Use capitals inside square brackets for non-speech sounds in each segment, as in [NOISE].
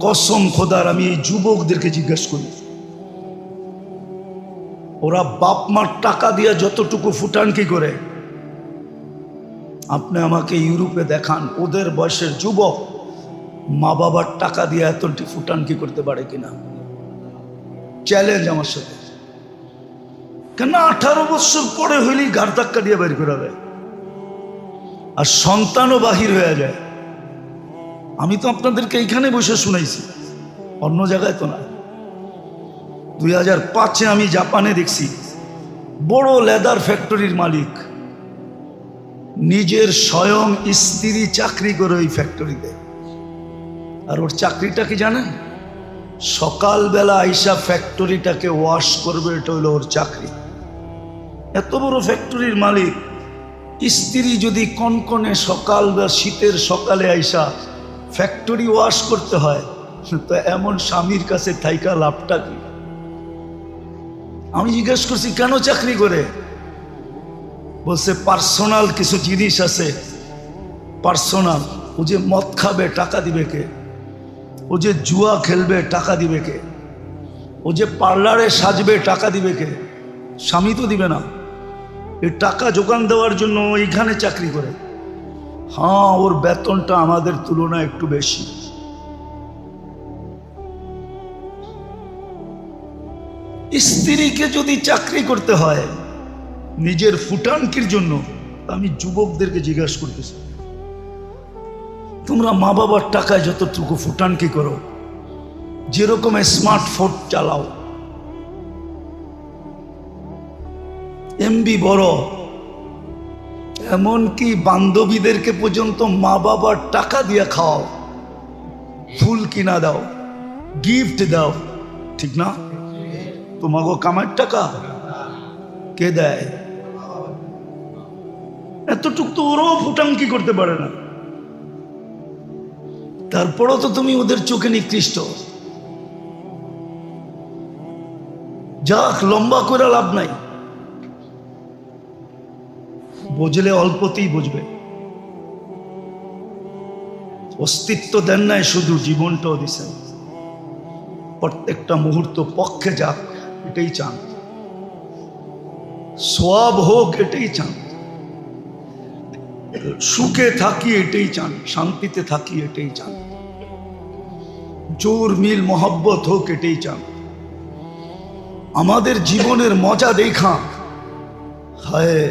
কসম খোদার, আমি এই যুবকদেরকে জিজ্ঞেস করি। ওরা বাপ মার টাকা দিয়ে যতটুকু ফুটান কি করে, আপনি আমাকে ইউরোপে দেখান, ওদের বয়সের যুবক মা বাবার টাকা দিয়ে এতটি ফুটান কি করতে পারে কিনা? চ্যালেঞ্জ আমার সাথে। কেন আঠারো বছর পরে হইলেই ঘাড় ধাক্কা দিয়ে বের করাবে। আর সন্তানও বাহির হয়ে যায়। আমি তো আপনাদেরকে এইখানে বসে শুনাইছি। অন্য জায়গায় তো না। দুই হাজার পাঁচে আমি জাপানে দেখছি, বড় লেদার ফ্যাক্টরির মালিক নিজের স্বয়ং স্ত্রী চাকরি করে ওই ফ্যাক্টরিতে। আর ওর চাকরিটা কি জানেন? সকালবেলা আইসা ফ্যাক্টরিটাকে ওয়াশ করবে, এটা হলো ওর চাকরি। এত বড় ফ্যাক্টরির মালিক, স্ত্রী যদি কনকনে সকাল বা শীতের সকালে আইসা ফ্যাক্টরি ওয়াশ করতে হয়। তো এমন স্বামীর কাছে থাইকা লাভটা কি? আমি জিজ্ঞেস করছি, কেন চাকরি করে? বলছে পার্সোনাল কিছু জিনিস আছে। পার্সোনাল ও যে মদ খাবে, টাকা দিবে কে? ও যে জুয়া খেলবে, টাকা দিবে কে? ও যে পার্লারে সাজবে, টাকা দিবে কে? স্বামী তো দিবে না। এই টাকা যোগান দেওয়ার জন্য এইখানে চাকরি করে। হ্যাঁ ওর বেতনটা আমাদের তুলনায় একটু বেশি। স্ত্রীকে যদি চাকরি করতে হয়, নিজের ফুটানকির জন্য, আমি যুবকদেরকে জিজ্ঞাসা করতেছি, তোমরা মা বাবার টাকায় যতটুকু ফুটানকি করো, যেরকম স্মার্টফোন চালাও, এমবি বড় এমনকি বান্ধবীদেরকে পর্যন্ত মা বাবার টাকা দিয়ে খাওয়াও। ফুল কিনা দাও গিফট দাও, ঠিক না? তোমাকে কামার টাকা কে দেয়? এতটুক তো ওরাও ফুটাঙ্কি করতে পারে না। তারপরও তো তুমি ওদের চোখে নিকৃষ্ট। যাক, লম্বা করে লাভ নাই। বুঝলে অল্পতেই বুঝবে। অস্তিত্ব দেন নাই, শুধু জীবনটাও দিছেন। প্রত্যেকটা মুহূর্ত পক্ষে যাক, এটাই চান। সব হোক, এটাই চান। সুখে থাকি, এটাই চান। শান্তিতে থাকি, এটাই চান। জোর মিল, মহব্বত হোক, এটাই চান। আমাদের জীবনের মজা দেখা। হায়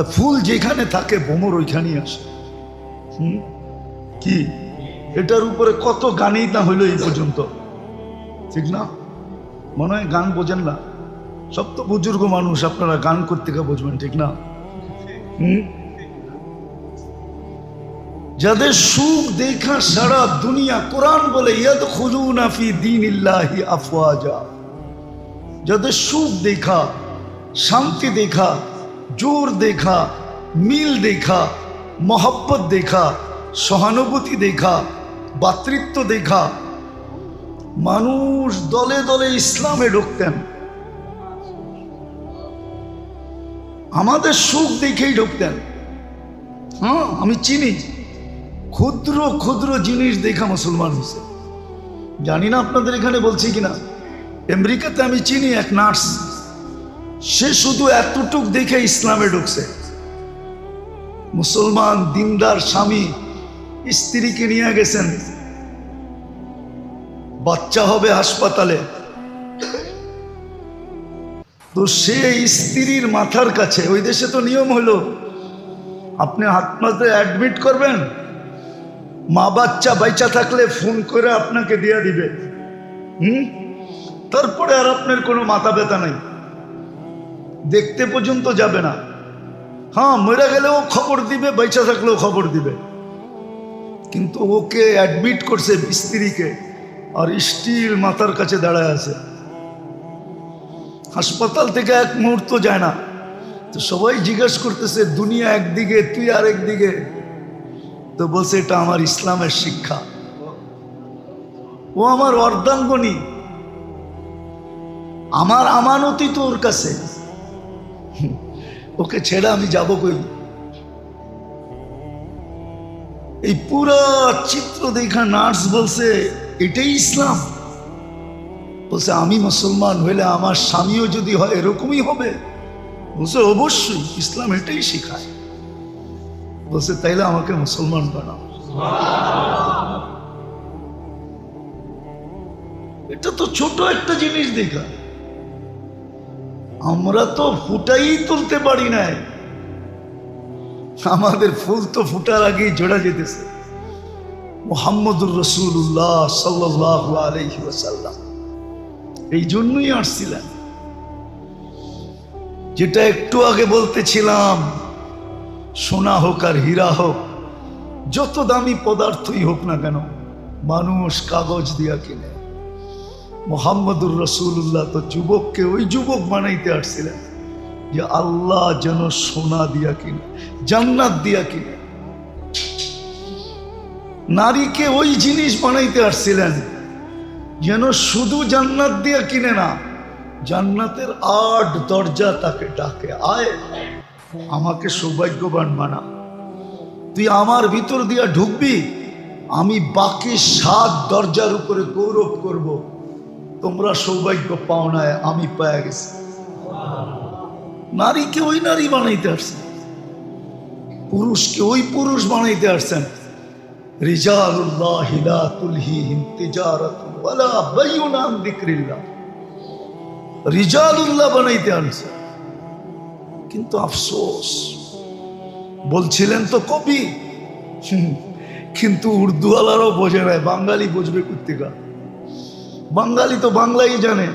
ফুল যেখানে থাকে ভ্রমর ওইখানেই আসে। হুম? কি? এটার উপরে কত গানই না হইল এই পর্যন্ত। ঠিক না? মনে হয় গান বোঝেন না। সব তো বুজুর্গ মানুষ, আপনারা গান করতে বুঝবেন, ঠিক না? হুম? যাদের সুখ দেখা সারা দুনিয়া কোরআন বলে ইয়াদ খুলুনা ফি দিন ইল্লাহি আফওয়াজা। যাদের সুখ দেখা, শান্তি দেখা জোর দেখা, মিল দেখা, মহব্বত দেখা, সহানুভূতি দেখা বাতৃত্ব দেখা। মানুষ দলে দলে ইসলামে ঢুকতেন। আমাদের সুখ দেখেই ঢুকতেন। হ্যাঁ আমি চিনি। ক্ষুদ্র ক্ষুদ্র জিনিস দেখা মুসলমান হয়েছে। জানি না আপনাদের এখানে বলছি কিনা। আমেরিকাতে আমি চিনি এক নার্স। সে শুধু এতটুক দেখে ইসলামে ঢুকছে। মুসলমান দিনদার স্বামী স্ত্রীকে নিয়ে গেছেন। বাচ্চা হবে হাসপাতালে। তো সে স্ত্রীর মাথার কাছে, ওই দেশে তো নিয়ম হলো, আপনি হাত অ্যাডমিট করবেন, মা বাচ্চা বাইচা থাকলে ফোন করে আপনাকে দিয়ে দিবে। হুম? তারপরে আর আপনার কোনো মাথা ব্যথা নাই। দেখতে পর্যন্ত যাবে না। হ্যাঁ মরে গেলেও খবর দিবে বাইচা থাকলেও খবর দিবে। কিন্তু ওকে অ্যাডমিট করছে স্ত্রীকে আর স্টিল মাথার কাছে দাঁড়ায় আছে। হাসপাতাল থেকে এক মুহূর্ত যায় না। তো সবাই জিজ্ঞেস করতেছে, দুনিয়া একদিকে, তুই আর একদিকে তো বলছে, এটা আমার ইসলামের শিক্ষা। ও আমার অর্ধাঙ্গনী। আমার আমানতি তো ওর কাছে। ওকে ছেড়ে আমি যাব কই? এই পুরা চিত্র দেখা নার্স বলছে, এটাই ইসলাম? বলছে, আমি মুসলমান হইলে আমার স্বামীও যদি হয় এরকমই হবে। বলছে, অবশ্যই, ইসলাম এটাই শেখায়। বলছে, তাইলে আমাকে মুসলমান বানাও। এটা তো ছোট একটা জিনিস দেখা। আমরা তো ফুটাই তুলতে পারি নাই। আমাদের ফুল তো ফুটার আগেই জোড়া যেতেছে। মোহাম্মদুর রসুল্লাহ সাল্লাহ এই জন্যই আসছিলেন। যেটা একটু আগে বলতেছিলাম, সোনা হোক আর হীরা হোক, যত দামি পদার্থই হোক না কেন, মানুষ কাগজ দিয়া কিনে। মোহাম্মদুর রসুল্লাহ তো যুবককে ওই যুবক বানাইতে আসছিলেন যে আল্লাহ যেন সোনা দিয়া কিনে, জান্নাত দিয়া কিনে। নারীকে ওই জিনিস বানাইতে আসছিলেন যেন শুধু জান্নাত দিয়া কিনে না, জান্নাতের আট দরজা তাকে ডাকে, আয়, আমাকে সৌভাগ্যবান বানা। তুই আমার ভিতর দিয়া ঢুকবি, আমি বাকি সাত দরজার উপরে গৌরব করব। তোমরা সৌভাগ্য পাও না আমি পায়া গেছি। নারীকে ওই নারী বানাইতে আসছেন পুরুষকে ওই পুরুষ বানাইতে আসছেন রিজালুল্লাহ বানাইতে আনছে। কিন্তু আফসোস, বলছিলেন তো কবি, কিন্তু উর্দুওয়ালারও বোঝে নাই, বাঙালি বুঝবে কুত্তিকা বাঙালি তো বাংলাই জানে।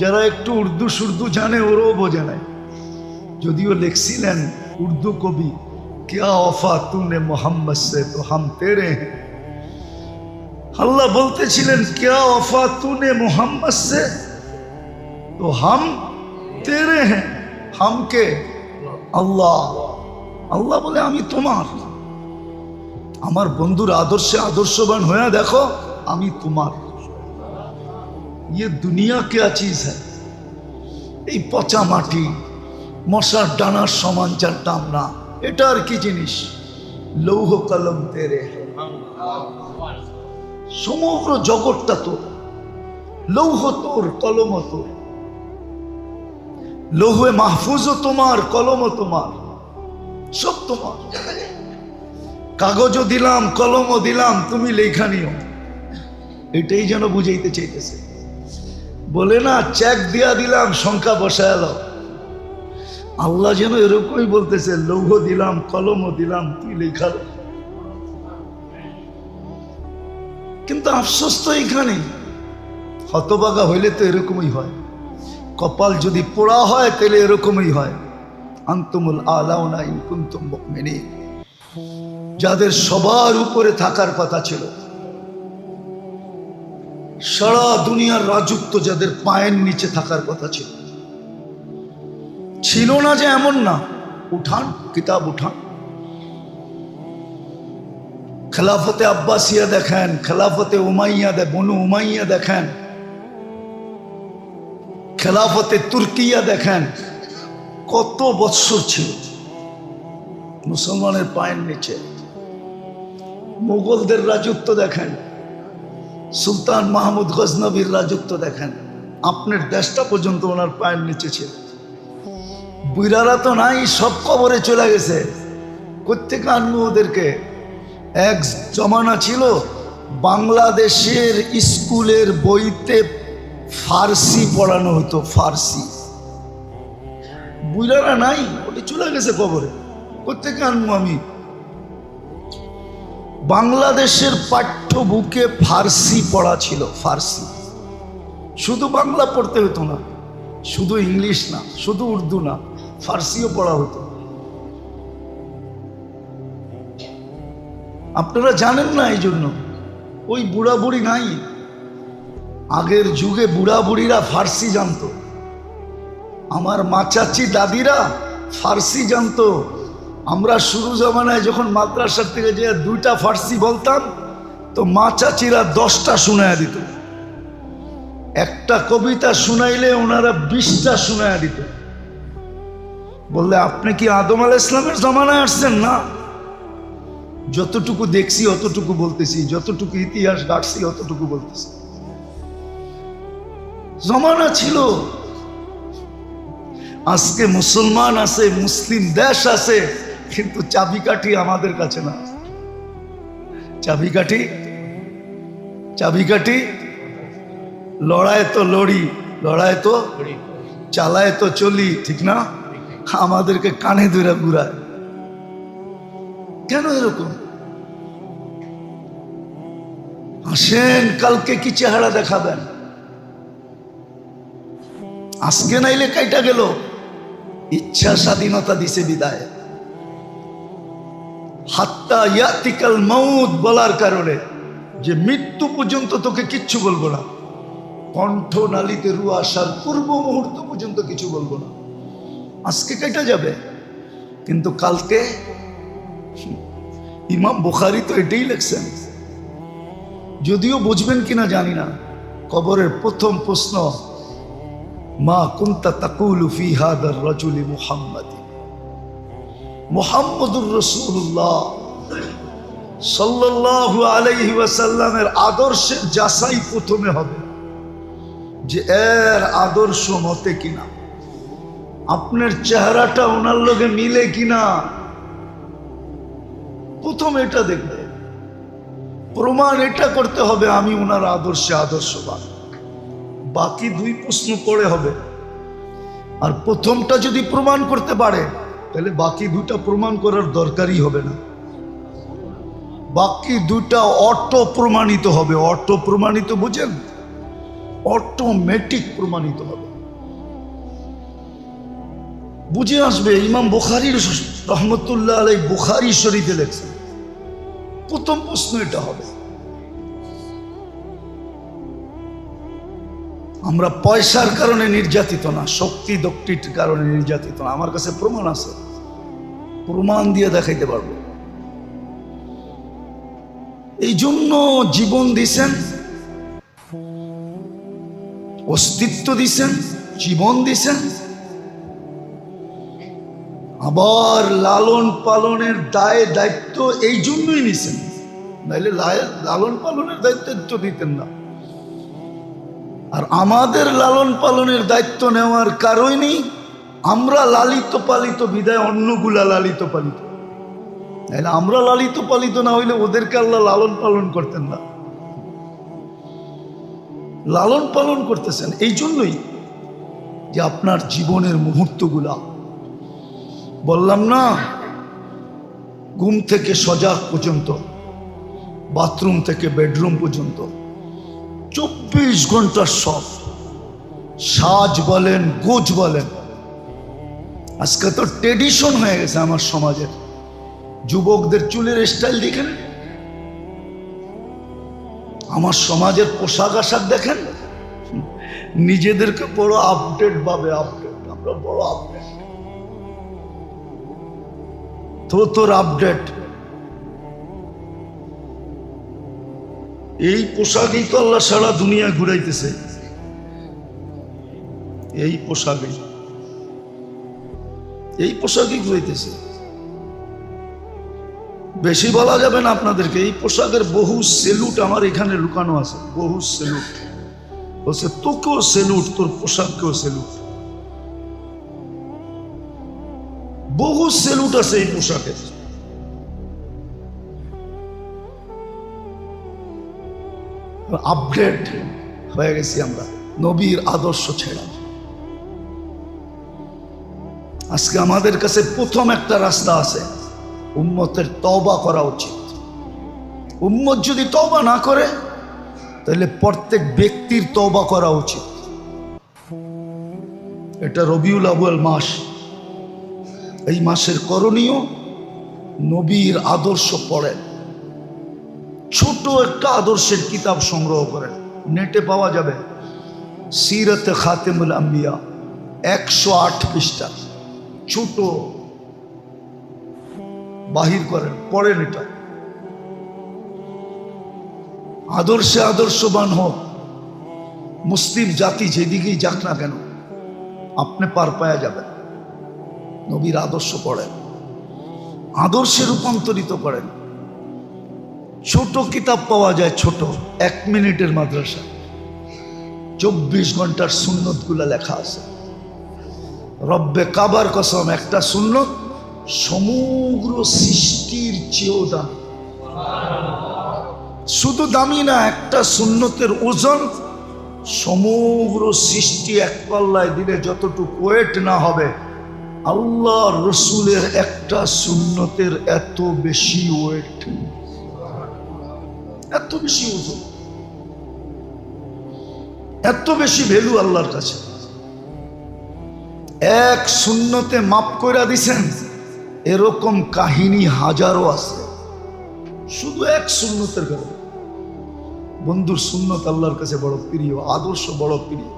যারা একটু উর্দু সুর্দু জানে, ওরও বোঝে নেয় যদিও লিখছিলেন উর্দু কবি, কেয়া অফা তুনে মোহাম্মদ সে তো হাম তেরে আল্লাহ বলতেছিলেন, কেয়া অফা তুনে মোহাম্মদ সে তো হাম তেরে হ্যাঁ? হামকে হ্যাঁ? আল্লাহ। আল্লাহ বলে, আমি তোমার। আমার বন্ধুর আদর্শে আদর্শবান হয়ে দেখো, আমি তোমার। ইয়ে দুনিয়া কে চিজ হ্যাঁ এই পচা মাটি, মশার ডানার সমান যার দাম না এটা আর কি জিনিস? লৌহ কলম তেরে সমগ্র জগৎটা তোর, লৌহ তোর, কলম তোর। লৌহে মাহফুজও তোমার কলমও তোমার, সব তোমার। কাগজও দিলাম, কলমও দিলাম, তুমি লেখা নিও। এটাই যেন বুঝাইতে চাইতেছে। বলে না চেক দিয়া দিলাম, সংখ্যা বসায়ালো আল্লাহ যেন এরকমই বলতেছে, লৌহ দিলাম, কলমও দিলাম তুই লেখা? কিন্তু আফসোস তো এইখানে হতবাগা হইলে তো এরকমই হয়। কপাল যদি পোড়া হয়, তাহলে এরকমই হয়। আন্তমুল আলাউনা ইনকুন্তুম মেনে যাদের সবার উপরে থাকার কথা ছিল। সারা দুনিয়ার রাজত্ব যাদের পায়ের নিচে থাকার কথা ছিল। ছিল না যে এমন না। উঠান, কিতাব উঠান। খেলাফতে আব্বাসিয়া দেখেন, খেলাফতে উমাইয়া দে, বনু উমাইয়া দেখেন। খেলাফতে তুর্কিয়া দেখেন। কত বৎসর ছিল মুসলমানের পায়ের নিচে। মুঘলদের রাজত্ব দেখেন। সুলতান মাহমুদ গজনবীর রাজত্ব দেখেন। আপনার দেশটা পর্যন্ত ওনার পায়ের নিচে ছিল। বুইরারা তো নাই, সব কবরে চলে গেছে। কোথেকে আনব ওদেরকে। এক জমানা ছিল বাংলাদেশের স্কুলের বইতে ফার্সি পড়ানো হতো, ফার্সি। বুইরারা নাই, ওটি চলে গেছে কবরে। কোথেকে আনব আমি বাংলাদেশের পাঠ্য বুকে ফার্সি পড়া ছিল, ফার্সি। শুধু বাংলা পড়তে হতো না, শুধু ইংলিশ না, শুধু উর্দু না, ফার্সিও পড়া হতো। আপনারা জানেন না এই জন্য, ওই বুড়া বুড়ি নাই। আগের যুগে বুড়া বুড়িরা ফার্সি জানতো। আমার মা চাচি দাদিরা ফার্সি জানতো। আমরা শুরু জমানায় যখন মাদ্রাসার থেকে যে দুইটা ফার্সি বলতাম, তো মা চাচিরা দশটা শোনায় দিত। একটা কবিতা শুনাইলে ওনারা বিশটা শোনায় দিত। বললে, আপনি কি আদম আল ইসলামের জমানায় আসছেন? না। যতটুকু দেখছি, অতটুকু বলতেছি। যতটুকু ইতিহাস ঘাটছি, অতটুকু বলতেছি। জমানা ছিল। আজকে মুসলমান আছে, মুসলিম দেশ আছে কিন্তু চাবিকাঠি আমাদের কাছে না। চাবিকাঠি? চাবিকাঠি? লড়ায় তো লড়ি, লড়াই তো চালায় তো চলি, ঠিক না? আমাদেরকে কানে ধরে ঘুরায়। কেন এরকম? আসেন, কালকে কি চেহারা দেখাবেন? আজকে নাইলে কাইটা গেল? ইচ্ছা স্বাধীনতা দিছে বিদায়। হাত্তা ইয়াতিকাল বলার কারণে যে মৃত্যু পর্যন্ত তোকে কিচ্ছু বলব না। কণ্ঠ নালিতে রু আসার পূর্ব মুহূর্ত পর্যন্ত কিছু বলব না। আজকে কেটে যাবে। কিন্তু কালকে, ইমাম বুখারি তো এটাই লেখছেন। যদিও বুঝবেন কিনা জানি না, কবরের প্রথম প্রশ্ন, মা কুন্তা তাকুলু ফি হাদার রাজুলি মুহাম্মাদি? মুহাম্মদুর রসুল্লাহ সাল্লাল্লাহু আলাইহি ওয়াসাল্লামের আদর্শের যাচাই প্রথমে হবে যে এর আদর্শ মতে কিনা, আপনার চেহারাটা ওনার লোকে মিলে কিনা। প্রথম এটা দেখবে, প্রমাণ এটা করতে হবে আমি ওনার আদর্শে আদর্শবান। বাকি দুই প্রশ্ন পড়ে হবে। আর প্রথমটা যদি প্রমাণ করতে পারে তাহলে বাকি দুটা প্রমাণ করার দরকারই হবে না। বাকি দুটা অটো প্রমাণিত হবে। অটো প্রমাণিত বুঝেন? অটোমেটিক প্রমাণিত হবে। বুঝে আসবে, ইমাম বুখারির রহমতুল্লাহ আলাই বুখারি শরীফে লেখছেন। প্রথম প্রশ্ন এটা হবে। আমরা পয়সার কারণে নির্যাতিত না, শক্তি দক্তির কারণে নির্যাতিত না। আমার কাছে প্রমাণ আছে। প্রমাণ দিয়ে দেখাইতে পারব। এই জন্য জীবন দিছেন, অস্তিত্ব দিছেন, জীবন দিছেন। আবার লালন পালনের দায় দায়িত্ব এই জন্যই নিছেন। নাইলে লালন পালনের দায়িত্ব দিতেন না। আর আমাদের লালন পালনের দায়িত্ব নেওয়ার কারণেই আমরা লালিত পালিত বিদায় অন্যগুলা লালিত পালিত। আমরা লালিত পালিত না হইলে ওদেরকে আল্লাহ লালন পালন করতেন না। লালন পালন করতেছেন এই জন্যই যে আপনার জীবনের মুহূর্তগুলা। বললাম না, ঘুম থেকে সজাগ পর্যন্ত, বাথরুম থেকে বেডরুম পর্যন্ত, চব্বিশ ঘণ্টার সব, সাজ বলেন, গোজ বলেন আজকে তো ট্রেডিশন হয়ে গেছে আমার সমাজের। যুবকদের চুলের স্টাইল দেখেন। আমার সমাজের পোশাক আশাক দেখেন। নিজেদেরকে বড় আপডেট পাবে আপডেট আমরা বড় আপডেট তো তোর আপডেট এই পোশাকই তো আল্লাহ সারা দুনিয়া ঘুরাইতেছে। এই পোশাকই। এই পোশাকই ঘুরাইতেছে। বেশি বলা যাবে না আপনাদেরকে, এই পোশাকের বহু সেলুট আমার এখানে লুকানো আছে, বহু সেলুট। বলছে, তোকেও সেলুট, তোর পোশাককেও সেলুট। বহু সেলুট আছে এই পোশাকের আপডেট হয়ে গেছি আমরা, নবীর আদর্শ ছেড়া। আজকে আমাদের কাছে প্রথম একটা রাস্তা আছে। উম্মতের তওবা করা উচিত। উম্মত যদি তওবা না করে, তাহলে প্রত্যেক ব্যক্তির তওবা করা উচিত। এটা রবিউল আবুল মাস। এই মাসের করণীয় নবীর আদর্শ পড়েন। ছোট একটা আদর্শের কিতাব সংগ্রহ করেন। নেটে পাওয়া যাবে। সিরতে খাতেমুল আম্বিয়া, একশো আট পৃষ্ঠা। ছোট বাহির করেন, পড়েন এটা। আদর্শে আদর্শবান হোক মুসলিম জাতি যেদিকেই যাক না কেন, আপনি পার পায়া যাবেন। নবীর আদর্শ পড়েন। আদর্শে রূপান্তরিত করেন। ছোট কিতাব পাওয়া যায় ছোট, এক মিনিটের মাদ্রাসা চব্বিশ ঘণ্টার সুন্নতগুলা লেখা আছে। রব্বে কাবার কসম, একটা শূন্য সমগ্র সৃষ্টির চেয়েও দাম। শুধু দামি না, একটা শূন্যতের ওজন সমগ্র সৃষ্টি এক পাল্লায় দিলে যতটুকু ওয়েট না হবে, আল্লাহ রসুলের একটা শূন্যতের এত বেশি ওয়েট। এত বেশি ওজন। এত বেশি ভ্যালু আল্লাহর কাছে। এক শূন্যতে মাপ করে দিছেন, এরকম কাহিনী হাজারো আছে। শুধু এক শূন্যতের কারণে বন্ধুর সুন্নত আল্লাহর কাছে বড় প্রিয়, আদর্শ বড় প্রিয়।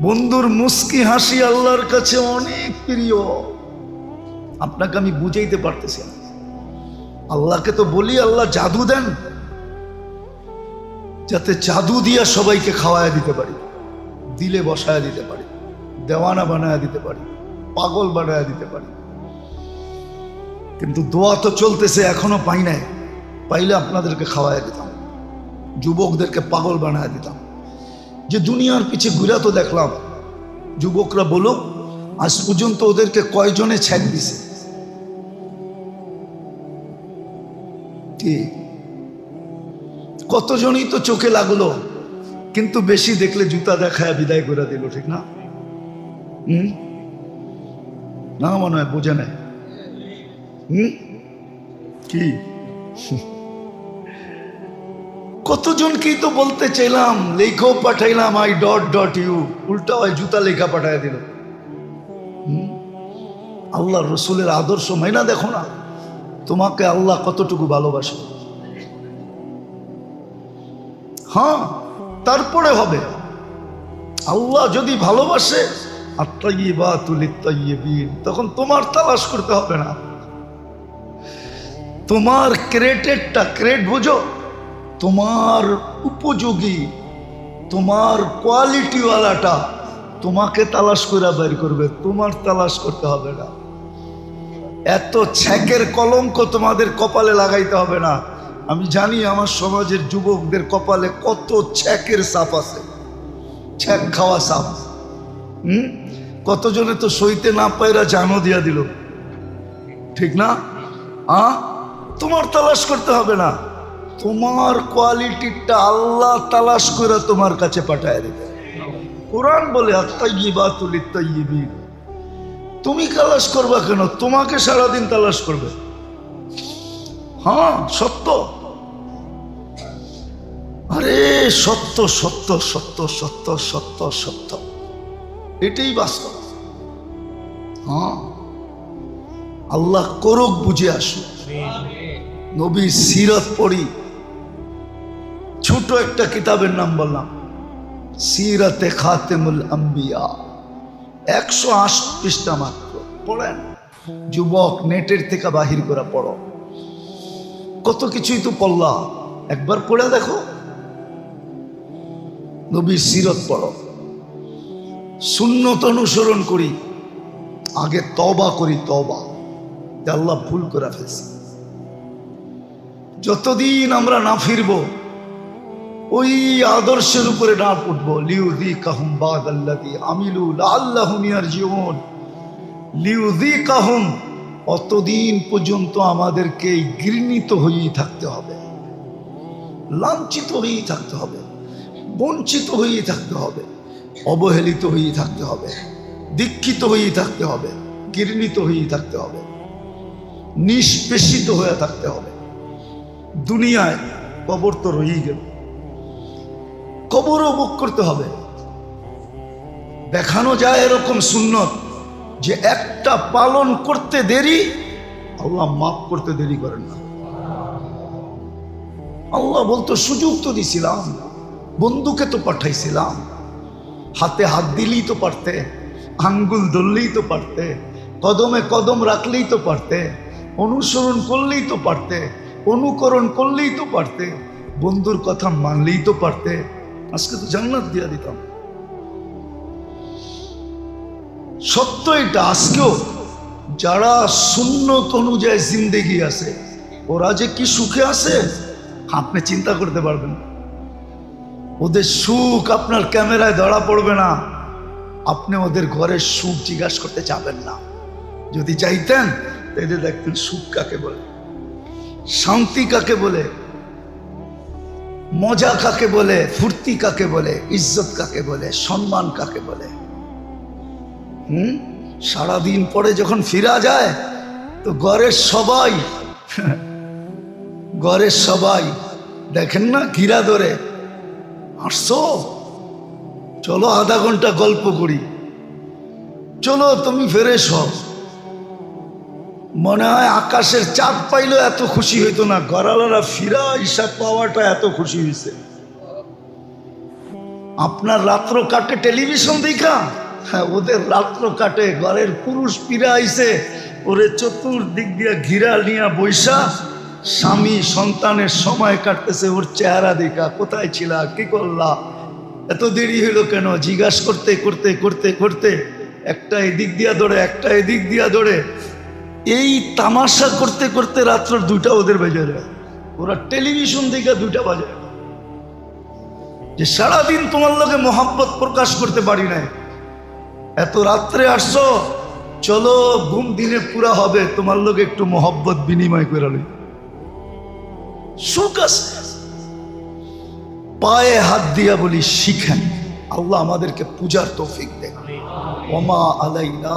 বন্ধুর মুস্কি হাসি আল্লাহর কাছে অনেক প্রিয়। আপনাকে আমি বুঝাইতে পারতেছি না। আল্লাহকে তো বলি আল্লাহ জাদু দেন, যাতে জাদু দিয়া সবাইকে খাওয়ায় দিতে পারি, দিলে বসায় দিতে পারি। দেওয়ানা বানায় দিতে পারি, পাগল বানায় দিতে পারি। কিন্তু দোয়া তো চলতেছে, এখনও পাই নাই। পাইলে আপনাদেরকে খাওয়াই দিতাম, যুবকদেরকে পাগল বানায় দিতাম। যে দুনিয়ার পিছে ঘুরা তো দেখলাম, যুবকরা বলো, আজ পর্যন্ত ওদেরকে কয়জনে ছ্যাক দিছে? কতজনই তো চোখে লাগল, কিন্তু বেশি দেখলে জুতা দেখায় বিদায় করে দিল, ঠিক না? হুম? না মনে হয় বোঝে নাই। হুম? কি? কতজনকেই তো বলতে চাইলাম লেখাও পাঠাইলাম আই ডট ডট ইউ উল্টা হয় জুতা লেখা পাঠাই দিল? আল্লাহ রসুলের আদর্শ মাইনা দেখো না তোমাকে আল্লাহ কতটুকু ভালোবাসে। হ্যাঁ তারপরে হবে। আল্লাহ যদি ভালোবাসে আত্মাইবা তুলিত্তাইবিন তখন তোমার তালাশ করতে হবে না। তোমার ক্রেটেডটা ক্রেট বুঝো। তোমার উপযোগী, তোমার কোয়ালিটিওয়ালাটা তোমাকে তালাশ করে বের করবে। তোমার তালাশ করতে হবে না। এত ছ্যাকের কলঙ্ক তোমাদের কপালে লাগাইতে হবে না। আমি জানি আমার সমাজের যুবকদের কপালে কত ছ্যাকের সাপ আছে। ছ্যাক খাওয়া সাপ। হুম? কতজনে তো সইতে না পায়রা জানো দিয়া দিল। ঠিক না? আ? তোমার তালাশ করতে হবে না। তোমার কোয়ালিটিটা আল্লাহ তালাশ করে তোমার কাছে পাঠায় দেবে। কোরআন বলে আত্মাইবাতুল ইত্তাইবিন তুমি তালাশ করবা কেন? তোমাকে সারাদিন তালাশ করবে। হ্যাঁ সত্য। আরে, সত্য সত্য সত্য সত্য সত্য সত্য। এটাই বাস্তব। হ্যাঁ? আল্লাহ করুক বুঝে আসুক। নবী সিরত পড়ি। ছোট একটা কিতাবের নাম বললাম, সিরতে খাতেমুল আম্বিয়া। একশো আশ পৃষ্ঠা মাত্র। পড়েন। যুবক নেটের থেকে বাহির করে পড়ো। কত কিছুই তো পড়লা একবার পড়ে দেখো। নবীর সিরত পড়ো। সুন্নত অনুসরণ করি, আগে তবা করি তবা আল্লাহ ভুল করে ফেলছি। যতদিন আমরা না ফিরব, ওই আদর্শের উপরে না পড়ব লিউদি কাহুম বাদ আল্লাদি আমিলু আল্লাহ মিয়ার জীবন লিউদি কাহুম অতদিন পর্যন্ত আমাদেরকে ঘৃণিত হয়েই থাকতে হবে। লাঞ্ছিত হয়েই থাকতে হবে। বঞ্চিত হয়েই থাকতে হবে। অবহেলিত হয়েই থাকতে হবে, দীক্ষিত হয়েই থাকতে হবে, ঘৃণিত হয়েই থাকতে হবে, নিষ্পেষিত হয়ে থাকতে হবে। দুনিয়ায় কবর তো রয়েই গেল। কবরও বুক করতে হবে। দেখানো যায় এরকম সুন্নত যে একটা পালন করতে দেরি, আল্লাহ মাফ করতে দেরি করেন না। আল্লাহ বলতো, সুযোগ তো দিছিলাম, বন্ধুকে তো পাঠাইছিলাম হাতে হাত দিলেই তো পারতে, আঙ্গুল ধরলেই তো পারতে, কদমে কদম রাখলেই তো পারতে, অনুসরণ করলেই তো পারতে, অনুকরণ করলেই তো পারতে, বন্ধুর কথা মানলেই তো পারতে আজকে তো জান্নাত দিয়া দিতাম সত্য এটা, আজকেও যারা সুন্নত অনুযায়ী জিন্দেগি আছে, ওরা যে কি সুখে আছে, আপনি চিন্তা করতে পারবেন না। ওদের সুখ আপনার ক্যামেরায় ধরা পড়বে না। আপনি ওদের ঘরের সুখ জিজ্ঞাসা করতে যাবেন না। যদি চাইতেন তাহলে দেখতেন সুখ কাকে বলে? শান্তি কাকে বলে? মজা কাকে বলে? ফুর্তি কাকে বলে? ইজ্জত কাকে বলে? সম্মান কাকে বলে? হুম? সারাদিন পরে যখন ফিরা যায়, তো ঘরের সবাই [LAUGHS] ঘরের সবাই, দেখেন না, ঘিরা ধরে আসছো চলো আধা ঘণ্টা গল্প করি। চলো তুমি ফেরে সব মনে হয় আকাশের চাঁদ পাইলেও এত খুশি হইতো না। গড়ালারা ফিরা হিসাব পাওয়াটা এত খুশি হয়েছে আপনার রাত্র কাটে টেলিভিশন দেখা? হ্যাঁ ওদের রাত্র কাটে। ঘরের পুরুষ ফিরা আইছে ওরে চতুর্দিক দিয়ে ঘিরা নিয়া বৈশা স্বামী সন্তানের সময় কাটতেছে ওর চেহারা দেখা। কোথায় ছিলা? কি করলা? এত দেরি হইল কেন? জিজ্ঞাসা করতে করতে করতে করতে একটা এদিক দিয়া ধরে একটা এদিক দিয়া ধরে এই তামাশা করতে করতে রাত্র দুটা ওদের বেজে যায়। ওরা টেলিভিশন দিকে দুটা বাজে। যে সারাদিন তোমার লোকে মোহাম্মত প্রকাশ করতে পারি নাই। এত রাত্রে আসছো, চলো, ঘুম দিনে পুরা হবে। তোমার লোকে একটু মোহব্বত বিনিময় করে সুখ আছে পায়ে হাত দিয়া বলি শিখেন আল্লাহ আমাদেরকে পূজার তৌফিক দেন। ওমা আলাইনা